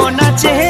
কেমন আছে